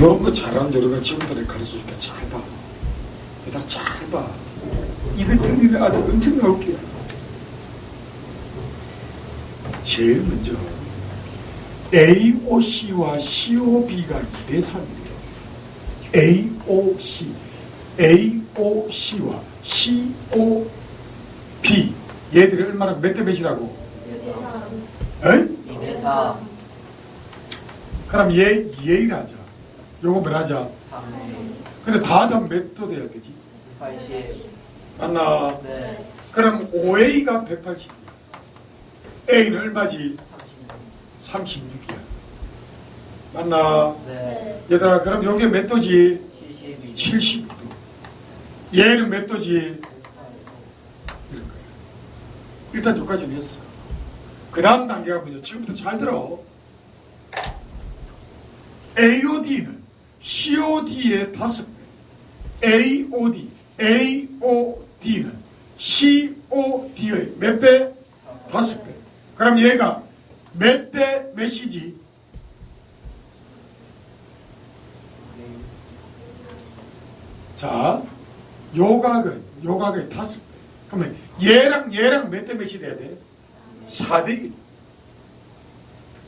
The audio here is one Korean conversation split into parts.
이런 거 잘하는 지금부터 내가 가르쳐 줄게. 잘 봐. 내가 잘 봐. 이것들이 아주 엄청 나올게요. 제일 먼저 AOC와 COB가 2대 3이에요. AOC, AOC와 COB 얘들이 얼마나 몇 대 몇이라고? 에이? 2대 4, 그럼 얘 2A를 하자. 요거 뭘 하자? 30, 근데 다 하면 몇도 돼야 되지? 80, 맞나? 네, 그럼 5A가 180이야. A는 얼마지? 36, 36이야. 맞나? 네, 얘들아, 그럼 요게 몇 도지? 72, 72도. 얘는 몇 도지? 이런 거야. 일단 여기까지는 했어. 그 다음 단계가 뭐냐? 지금부터 잘 들어. AOD는 COD의 다섯 배. AOD, AOD는 COD의 몇 배? 다섯 배. 그럼 얘가 몇 대 몇이지? 자, 요각은, 요각의 다섯 배. 그러면 얘랑 얘랑 몇 대 몇이 돼야 돼? 4대 1.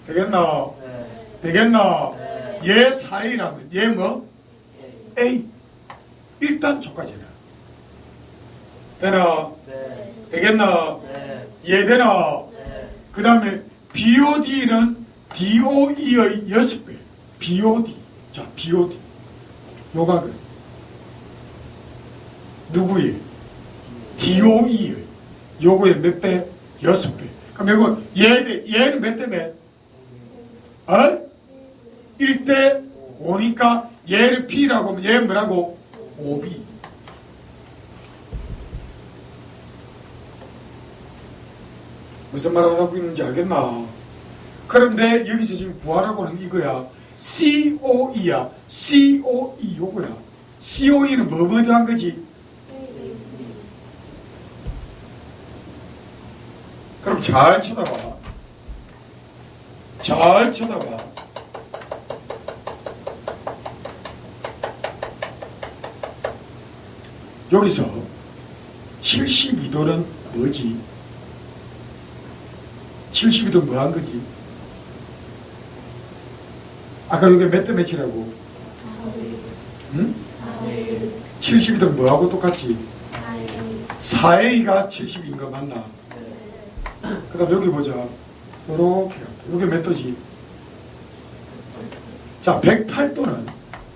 되겠나? 네, 되겠나? 네, 얘 4A라면 얘 뭐? 예, A. 일단 저까지는. 되나? 네, 되겠나? 네, 얘 되나? 네, 그 다음에 BOD는 DOE의 6배. BOD. 자, BOD. 요각은 누구의? DOE의. 요거의 몇 배? 6배. 그럼 이거 얘 대, 얘는 몇대 몇? 어? 1대 5니까 얘를 P라고 하면 얘 뭐라고? 5B. 무슨 말을 하고 있는지 알겠나? 그런데 여기서 지금 구하라고 하는 이거야. COE야. COE 요거야. COE는 뭐 뭐뭐 한 거지? 그럼 잘 쳐다봐. 잘 쳐다봐. 여기서 72도는 뭐지? 72도 뭐 한 거지? 아까 이게 몇 대 몇이라고? 응? 72도 뭐하고 똑같지? 4A가 70인 거 맞나? 그 다음 여기 보자. 요렇게. 여기 몇 도지? 자, 108도는,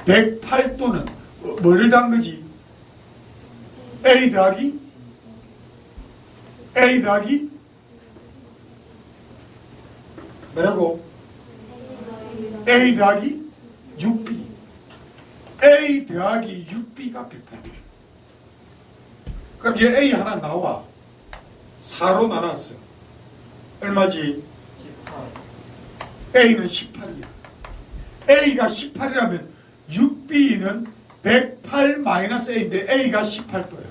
108도는 뭐를 단 거지? A 더하기? A 더하기? 뭐라고? A 더하기 6B. A 더하기 6B가 108이야. 그럼 얘 A 하나 나와. 4로 나눴어. 얼마지? 18, A는 18이야. A가 18이라면 6B는 108 마이너스 A인데 A가 18도야.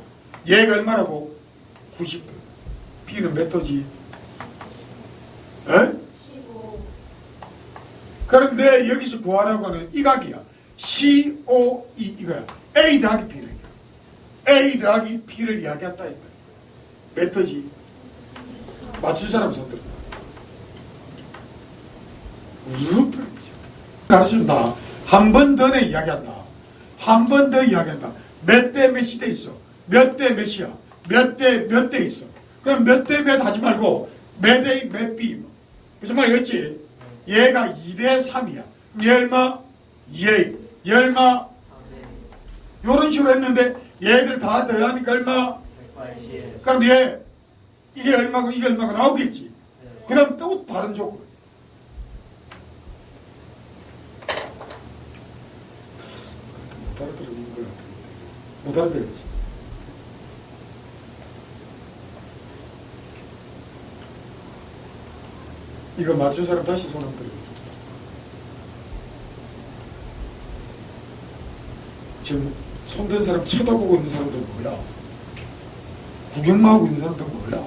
얘가 얼마라고? 90도. B는 몇 도지? 에? 그런데 여기서 구하라고 하는 이 각이야. COE 이거야. A 더하기 B를. A 더하기 B를 이야기한다 이거야. 몇 도지? 맞춘 사람 손들어. 가르쳐준다. 한 번 더 내 이야기한다. 한 번 더 이야기한다. 몇 대 몇이 돼 있어? 몇 대 몇이야? 몇 대 몇 대 있어? 그럼 몇 대 몇 하지 말고 몇 A 몇 B 무슨 말이었지? 얘가 2대 3이야. 얘 얼마? 2A. 얘 얼마? 300, 요런 식으로 했는데 얘들 다 더하니까 얼마? 180, 그럼 얘 이게 얼마고 이게 얼마가 나오겠지. 네, 그 다음 또 다른 조건. 못 알아들은 거야. 못 알아들었지. 이거 맞춘 사람 다시 손 한번 들어. 지금 손든 사람 쳐다보고 있는 사람들 몰라. 구경만 하고 있는 사람들 몰라.